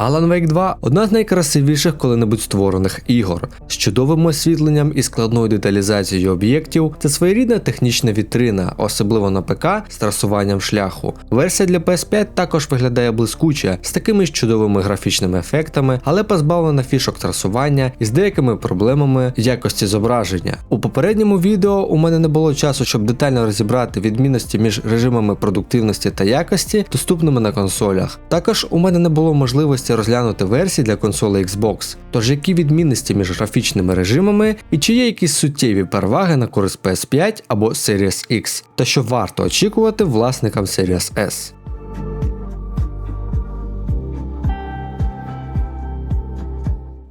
Alan Wake 2 одна з найкрасивіших коли-небудь створених ігор з чудовим освітленням і складною деталізацією об'єктів. Це своєрідна технічна вітрина, особливо на ПК з трасуванням шляху. Версія для PS5 також виглядає блискуче з такими ж чудовими графічними ефектами, але позбавлена фішок трасування і з деякими проблемами якості зображення. У попередньому відео у мене не було часу, щоб детально розібрати відмінності між режимами продуктивності та якості, доступними на консолях. Також у мене не було можливості розглянути версії для консолей Xbox. Тож які відмінності між графічними режимами і чи є якісь суттєві переваги на користь PS5 або Series X, та що варто очікувати власникам Series S.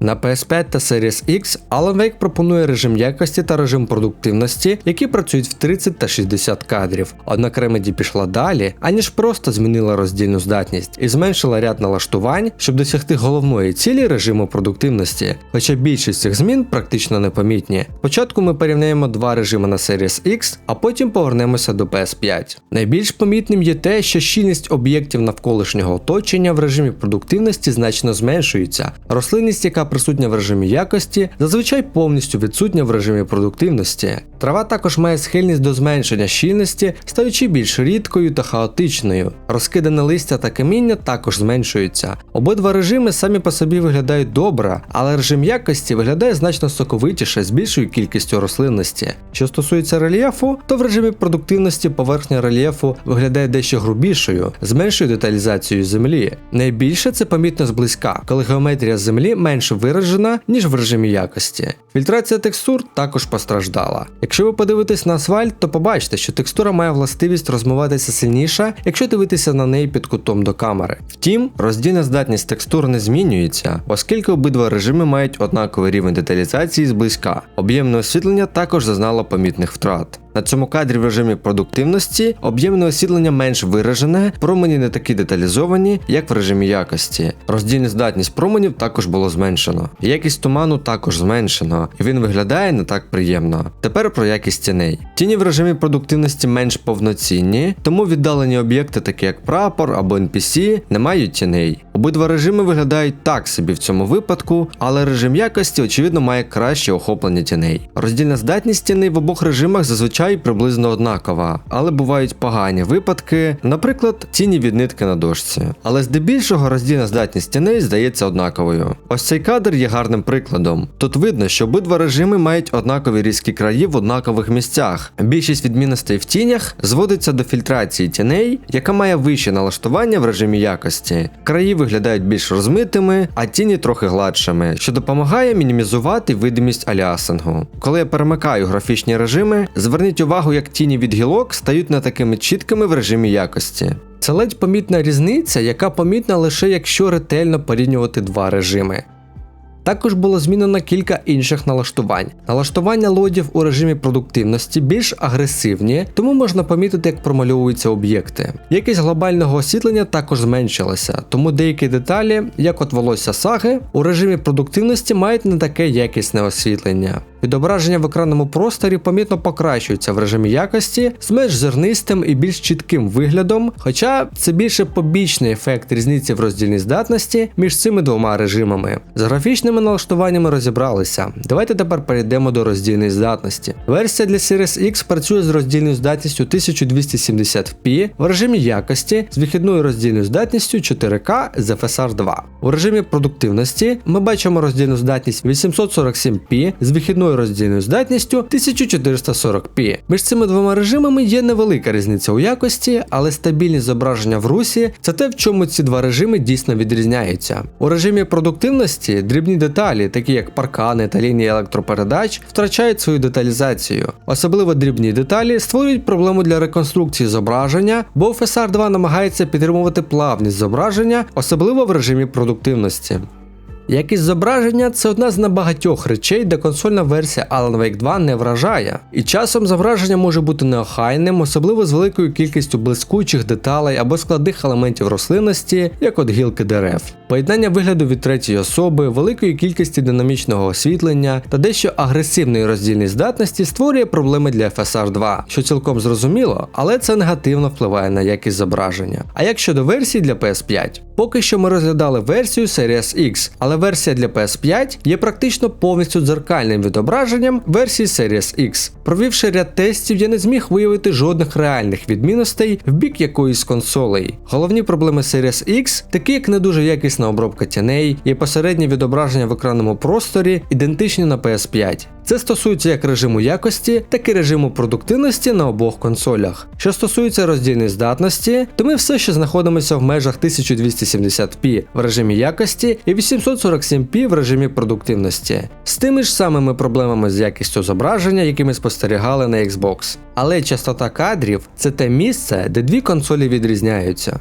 На PS5 та Series X Alan Wake пропонує режим якості та режим продуктивності, які працюють в 30 та 60 кадрів. Однак Remedy пішла далі, аніж просто змінила роздільну здатність і зменшила ряд налаштувань, щоб досягти головної цілі режиму продуктивності. Хоча більшість цих змін практично непомітні. Спочатку ми порівняємо два режими на Series X, а потім повернемося до PS5. Найбільш помітним є те, що щільність об'єктів навколишнього оточення в режимі продуктивності значно зменшується. Рослинність, яка присутня в режимі якості, зазвичай повністю відсутня в режимі продуктивності. Трава також має схильність до зменшення щільності, стаючи більш рідкою та хаотичною. Розкидане листя та каміння також зменшуються. Обидва режими самі по собі виглядають добре, але режим якості виглядає значно соковитіше з більшою кількістю рослинності. Що стосується рельєфу, то в режимі продуктивності поверхня рельєфу виглядає дещо грубішою, з меншою деталізацією землі. Найбільше це помітно зблизька, коли геометрія землі менш виражена, ніж в режимі якості. Фільтрація текстур також постраждала. Якщо ви подивитесь на асфальт, то побачите, що текстура має властивість розмиватися сильніше, якщо дивитися на неї під кутом до камери. Втім, роздільна здатність текстур не змінюється, оскільки обидва режими мають однаковий рівень деталізації зблизька. Об'ємне освітлення також зазнало помітних втрат. На цьому кадрі в режимі продуктивності об'ємне освітлення менш виражене, промені не такі деталізовані, як в режимі якості. Роздільна здатність променів також було зменшено. Якість туману також зменшено, і він виглядає не так приємно. Тепер про якість тіней. Тіні в режимі продуктивності менш повноцінні, тому віддалені об'єкти, такі як прапор або NPC, не мають тіней. Обидва режими виглядають так собі в цьому випадку, але режим якості, очевидно, має краще охоплення тіней. Роздільна здатність тіней в обох режимах зазвичай приблизно однакова, але бувають погані випадки, наприклад, тіні від нитки на дошці. Але здебільшого роздільна здатність тіней здається однаковою. Ось цей кадр є гарним прикладом. Тут видно, що обидва режими мають однакові різкі краї в однакових місцях. Більшість відмінностей в тінях зводиться до фільтрації тіней, яка має вище налаштування в режимі якості. Краї виглядають більш розмитими, а тіні трохи гладшими, що допомагає мінімізувати видимість аліасингу. Коли я перемикаю графічні режими, зверніть увагу, як тіні від гілок стають не такими чіткими в режимі якості. Це ледь помітна різниця, яка помітна лише якщо ретельно порівнювати два режими. Також було змінено кілька інших налаштувань. Налаштування лодів у режимі продуктивності більш агресивні, тому можна помітити, як промальовуються об'єкти. Якість глобального освітлення також зменшилася, тому деякі деталі, як от волосся саги, у режимі продуктивності мають не таке якісне освітлення. Відображення в екранному просторі помітно покращується в режимі якості з менш зернистим і більш чітким виглядом, хоча це більше побічний ефект різниці в роздільній здатності між цими двома режимами. З графічними налаштуваннями розібралися. Давайте тепер перейдемо до роздільної здатності. Версія для Series X працює з роздільною здатністю 1280p в режимі якості з вихідною роздільною здатністю 4К з FSR 2. У режимі продуктивності ми бачимо роздільну здатність 847p з вихідною роздільною здатністю 1440p. Між цими двома режимами є невелика різниця у якості, але стабільність зображення в русі це те, в чому ці два режими дійсно відрізняються. У режимі продуктивності дрібні деталі, такі як паркани та лінії електропередач, втрачають свою деталізацію. Особливо дрібні деталі створюють проблему для реконструкції зображення, бо FSR 2 намагається підтримувати плавність зображення, особливо в режимі продуктивності. Якість зображення це одна з небагатьох речей, де консольна версія Alan Wake 2 не вражає. І часом зображення може бути неохайним, особливо з великою кількістю блискучих деталей або складних елементів рослинності, як от гілки дерев. Поєднання вигляду від третьої особи, великої кількості динамічного освітлення та дещо агресивної роздільної здатності створює проблеми для FSR 2, що цілком зрозуміло, але це негативно впливає на якість зображення. А як щодо версій для PS5? Поки що ми розглядали версію Series X, але версія для PS5 є практично повністю дзеркальним відображенням версії Series X. Провівши ряд тестів, я не зміг виявити жодних реальних відмінностей в бік якоїсь консолей. Головні проблеми Series X, такі як не дуже якісна обробка тіней і посереднє відображення в екранному просторі, ідентичні на PS5. Це стосується як режиму якості, так і режиму продуктивності на обох консолях. Що стосується роздільної здатності, то ми все ще знаходимося в межах 1270p в режимі якості і 847p в режимі продуктивності, з тими ж самими проблемами з якістю зображення, які ми спостерігали на Xbox. Але частота кадрів це те місце, де дві консолі відрізняються.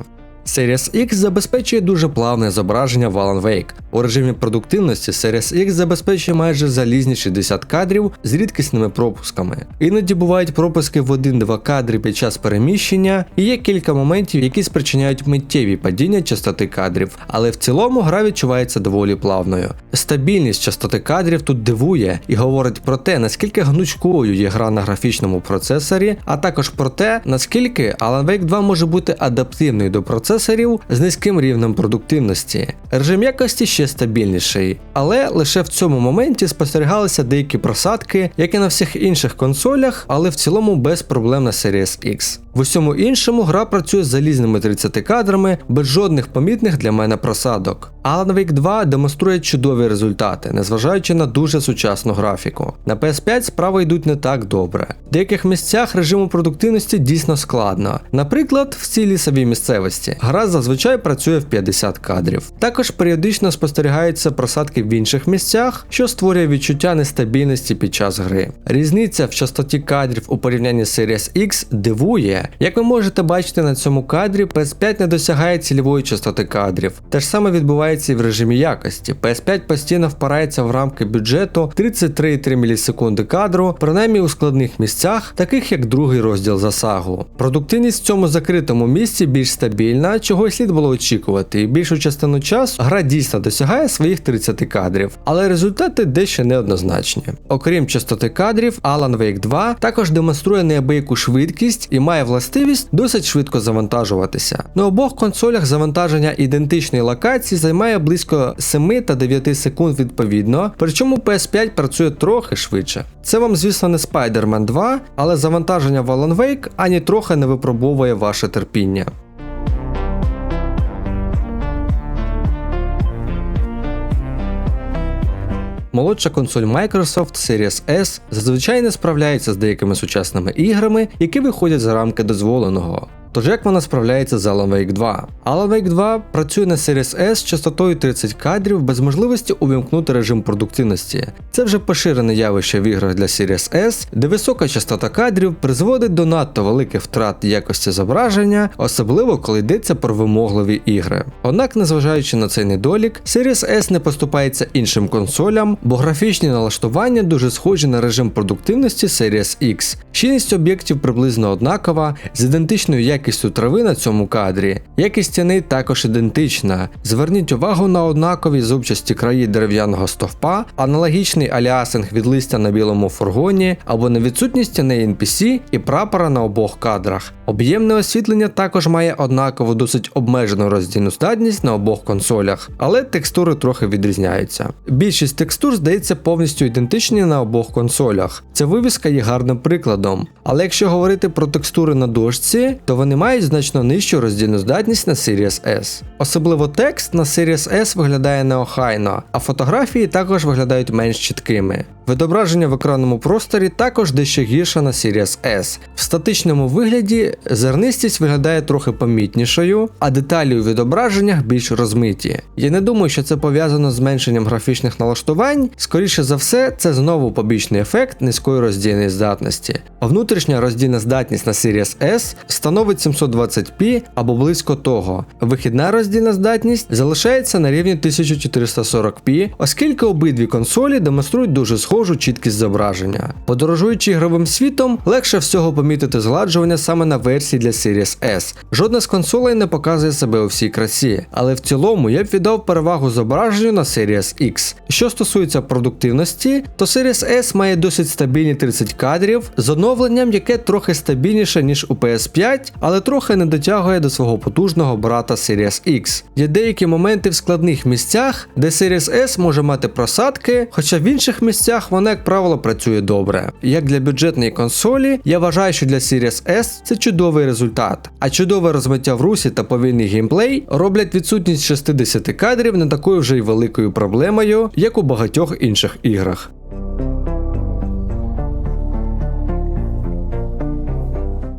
Series X забезпечує дуже плавне зображення в Alan Wake. У режимі продуктивності Series X забезпечує майже залізні 60 кадрів з рідкісними пропусками. Іноді бувають пропуски в 1-2 кадри під час переміщення, і є кілька моментів, які спричиняють миттєві падіння частоти кадрів, але в цілому гра відчувається доволі плавною. Стабільність частоти кадрів тут дивує і говорить про те, наскільки гнучкою є гра на графічному процесорі, а також про те, наскільки Alan Wake 2 може бути адаптивною до процесорів з низьким рівнем продуктивності. Режим якості ще стабільніший, але лише в цьому моменті спостерігалися деякі просадки, як і на всіх інших консолях, але в цілому без проблем на Series X. В усьому іншому гра працює з залізними 30 кадрами без жодних помітних для мене просадок. Alan Wake 2 демонструє чудові результати, незважаючи на дуже сучасну графіку. На PS5 справи йдуть не так добре. В деяких місцях режиму продуктивності дійсно складно. Наприклад, в цій лісовій місцевості. Гра зазвичай працює в 50 кадрів. Також періодично спостерігаються просадки в інших місцях, що створює відчуття нестабільності під час гри. Різниця в частоті кадрів у порівнянні з Series X дивує. Як ви можете бачити на цьому кадрі, PS5 не досягає цільової частоти кадрів. Те ж саме відбувається і в режимі якості. PS5 постійно впирається в рамки бюджету 33,3 мілісекунди кадру, принаймні у складних місцях, таких як другий розділ за сагу. Продуктивність в цьому закритому місці більш стабільна, чого й слід було очікувати, і більшу частину часу гра дійсно досягає своїх 30 кадрів, але результати дещо неоднозначні. Окрім частоти кадрів, Alan Wake 2 також демонструє неабияку швидкість і має властивість досить швидко завантажуватися. На обох консолях завантаження ідентичної локації займає близько 7 та 9 секунд відповідно, причому PS5 працює трохи швидше. Це вам, звісно, не Spider-Man 2, але завантаження в Alan Wake ані трохи не випробовує ваше терпіння. Молодша консоль Microsoft Series S зазвичай не справляється з деякими сучасними іграми, які виходять за рамки дозволеного. Тож як вона справляється з Alan Wake 2? Alan Wake 2 працює на Series S з частотою 30 кадрів без можливості увімкнути режим продуктивності. Це вже поширене явище в іграх для Series S, де висока частота кадрів призводить до надто великих втрат якості зображення, особливо коли йдеться про вимогливі ігри. Однак, незважаючи на цей недолік, Series S не поступається іншим консолям, бо графічні налаштування дуже схожі на режим продуктивності Series X. Щільність об'єктів приблизно однакова, з ідентичною якістю трави на цьому кадрі. Якість стіни також ідентична. Зверніть увагу на однакові зубчасті краї дерев'яного стовпа, аналогічний аліасинг від листя на білому фургоні або на відсутність стіни NPC і прапора на обох кадрах. Об'ємне освітлення також має однакову досить обмежену роздільну здатність на обох консолях, але текстури трохи відрізняються. Більшість текстур здається повністю ідентичні на обох консолях. Ця вивіска є гарним прикладом. Але якщо говорити про текстури на дошці, то вони мають значно нижчу роздільну здатність на Series S. Особливо текст на Series S виглядає неохайно, а фотографії також виглядають менш чіткими. Відображення в екранному просторі також дещо гірше на Series S. В статичному вигляді зернистість виглядає трохи помітнішою, а деталі у відображеннях більш розмиті. Я не думаю, що це пов'язано з зменшенням графічних налаштувань, скоріше за все, це знову побічний ефект низької роздільної здатності. Внутрішня роздільна здатність на Series S становить 1720p або близько того. Вихідна роздільна здатність залишається на рівні 1440p, оскільки обидві консолі демонструють дуже схожу чіткість зображення. Подорожуючи ігровим світом, легше всього помітити згладжування саме на версії для Series S. Жодна з консолей не показує себе у всій красі, але в цілому я б віддав перевагу зображенню на Series X. Що стосується продуктивності, то Series S має досить стабільні 30 кадрів з оновленням, яке трохи стабільніше, ніж у PS5, але трохи не дотягує до свого потужного брата Series X. Є деякі моменти в складних місцях, де Series S може мати просадки, хоча в інших місцях вона, як правило, працює добре. Як для бюджетної консолі, я вважаю, що для Series S це чудовий результат, а чудове розмиття в русі та повільний геймплей роблять відсутність 60 кадрів не такою вже й великою проблемою, як у багатьох інших іграх.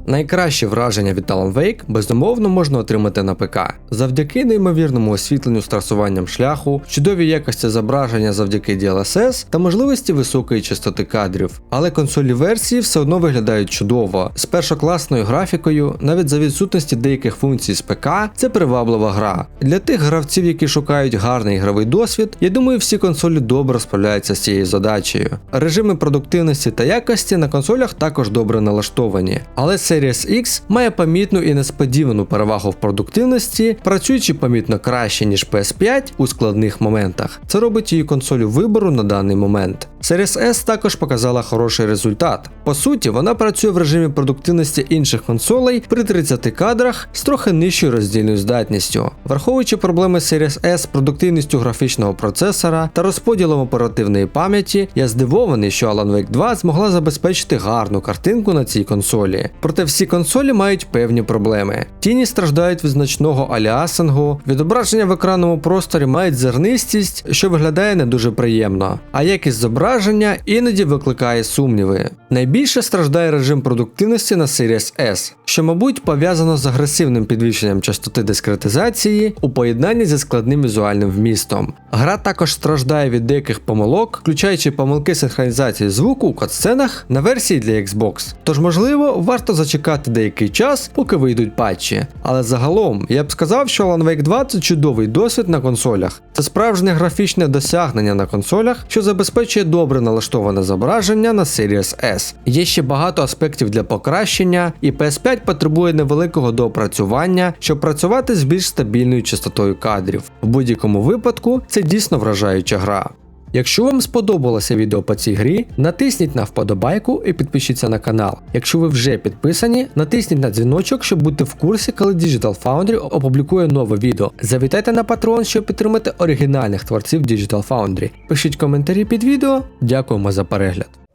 Найкраще враження від Alan Wake безумовно можна отримати на ПК. Завдяки неймовірному освітленню з трасуванням шляху, чудовій якості зображення завдяки DLSS та можливості високої частоти кадрів. Але консолі версії все одно виглядають чудово, з першокласною графікою, навіть за відсутності деяких функцій з ПК, це приваблива гра. Для тих гравців, які шукають гарний ігровий досвід, я думаю, всі консолі добре справляються з цією задачею. Режими продуктивності та якості на консолях також добре налаштовані, але Series X має помітну і несподівану перевагу в продуктивності, працюючи помітно краще, ніж PS5 у складних моментах. Це робить її консолю вибору на даний момент. Series S також показала хороший результат. По суті, вона працює в режимі продуктивності інших консолей при 30 кадрах з трохи нижчою роздільною здатністю. Враховуючи проблеми Series S з продуктивністю графічного процесора та розподілом оперативної пам'яті, я здивований, що Alan Wake 2 змогла забезпечити гарну картинку на цій консолі. Проте всі консолі мають певні проблеми. Тіні страждають від значного аліасингу, відображення в екранному просторі мають зернистість, що виглядає не дуже приємно, а якість зображення іноді викликає сумніви. Найбільше страждає режим продуктивності на Series S, що, мабуть, пов'язано з агресивним підвищенням частоти дискретизації у поєднанні зі складним візуальним вмістом. Гра також страждає від деяких помилок, включаючи помилки синхронізації звуку у катсценах на версії для Xbox. Тож, можливо, варто зачекати деякий час, поки вийдуть патчі. Але загалом я б сказав, що Alan Wake 2 це чудовий досвід на консолях. Це справжнє графічне досягнення на консолях, що забезпечує добре налаштоване зображення на Series S. Є ще багато аспектів для покращення, і PS5 потребує невеликого доопрацювання, щоб працювати з більш стабільною частотою кадрів. В будь-якому випадку це дійсно вражаюча гра. Якщо вам сподобалося відео по цій грі, натисніть на вподобайку і підпишіться на канал. Якщо ви вже підписані, натисніть на дзвіночок, щоб бути в курсі, коли Digital Foundry опублікує нове відео. Завітайте на Patreon, щоб підтримати оригінальних творців Digital Foundry. Пишіть коментарі під відео. Дякуємо за перегляд.